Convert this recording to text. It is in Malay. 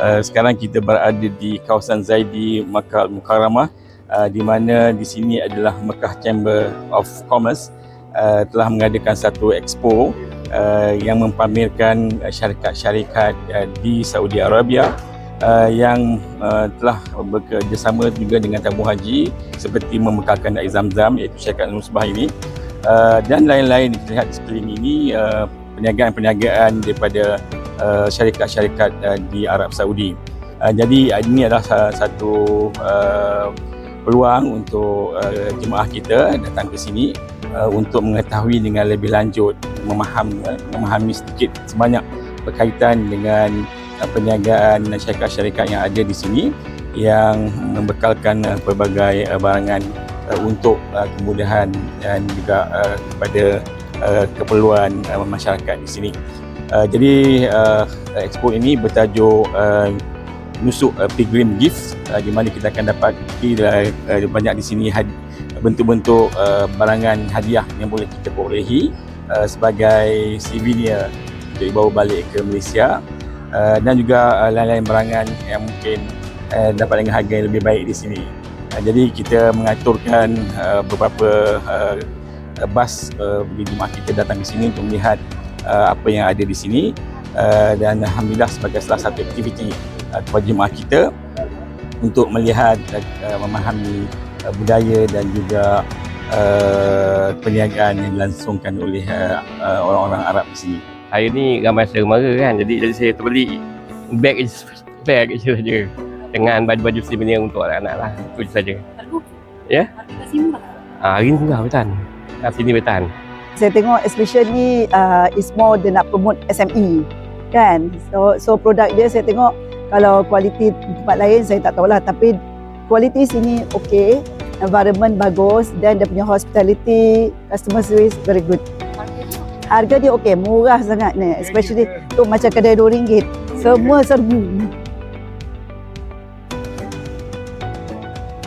Uh, sekarang kita berada di kawasan Zaidi Makkah Mukarramah. Uh, di mana di sini adalah Mekah Chamber of Commerce. Uh, telah mengadakan satu expo uh, yang mempamerkan syarikat-syarikat uh, di Saudi Arabia uh, yang uh, telah bekerjasama juga dengan tabung haji seperti membekalkan air zam-zam iaitu syarikat Nusbah ini. Uh, dan lain-lain kita lihat di sekeliling ini uh, perniagaan-perniagaan daripada syarikat-syarikat uh, di Arab Saudi. Uh, jadi uh, ini adalah salah satu uh, peluang untuk uh, jemaah kita datang ke sini uh, untuk mengetahui dengan lebih lanjut, memaham, uh, memahami sedikit sebanyak berkaitan dengan uh, perniagaan syarikat-syarikat yang ada di sini yang membekalkan uh, pelbagai uh, barangan uh, untuk uh, kemudahan dan juga uh, kepada uh, keperluan uh, masyarakat di sini. Uh, jadi uh, expo ini bertajuk uh, Nusuk uh, Pilgrim Gifts uh, di mana kita akan dapat uh, uh, banyak di sini bentuk-bentuk uh, barangan hadiah yang boleh kita perolehi uh, sebagai souvenir untuk dibawa balik ke Malaysia uh, dan juga uh, lain-lain barangan yang mungkin uh, dapat dengan harga yang lebih baik di sini. Uh, jadi kita mengaturkan uh, beberapa uh, bas uh, bagi jemaah kita datang ke sini untuk melihat uh, apa yang ada di sini uh, dan alhamdulillah sebagai salah satu aktiviti uh, kepada jemaah kita untuk melihat uh, memahami uh, budaya dan juga uh, perniagaan yang dilangsungkan oleh uh, uh, orang-orang Arab di sini. Hari ni ramai saudara mara kan jadi, jadi saya terbeli bag is bag je saja dengan baju-baju souvenir untuk anak-anak lah itu saja. Ya? Ah, hari ni bertahan. Kat sini bertahan. Saya tengok ni uh, is more dia nak promote SME kan? So so produk dia saya tengok kalau kualiti tempat lain saya tak tahulah. Tapi kualiti sini okey environment bagus dan dia punya hospitality customer service very good. Harga dia okey murah sangat ni especially tu macam kedai RM2 semua serbu